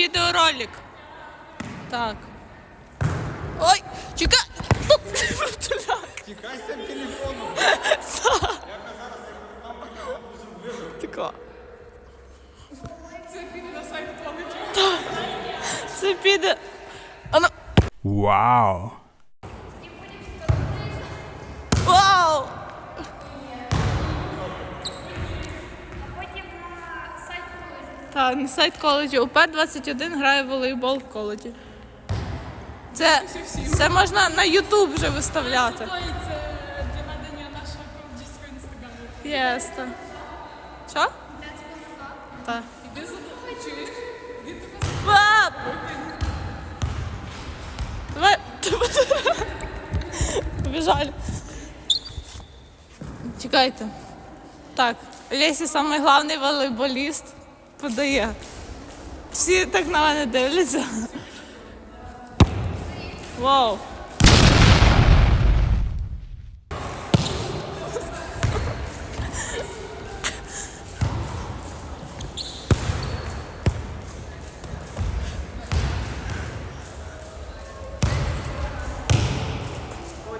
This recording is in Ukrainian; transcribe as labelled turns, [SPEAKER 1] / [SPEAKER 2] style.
[SPEAKER 1] відеоролик. Так. Ой, чекай!
[SPEAKER 2] Тікай з телефоном.
[SPEAKER 1] Тако. Це піде. на
[SPEAKER 3] сайт планеті. Це піде.
[SPEAKER 1] Вау!
[SPEAKER 4] Потім на сайт
[SPEAKER 1] Так, на сайт коледжу. УП-21 грає в волейбол в коледжі. Це, це можна на Ютуб вже виставляти.
[SPEAKER 5] Це для ведення нашого коледжського інстаграму.
[SPEAKER 1] Єста. Що? Так.
[SPEAKER 5] Іди за чуєш? Іди тебе!
[SPEAKER 1] Давай. Побіжали. Чекайте. Так, Лесі самий волейболіст подає. Всі так на мене дивляться. Вау! Ой,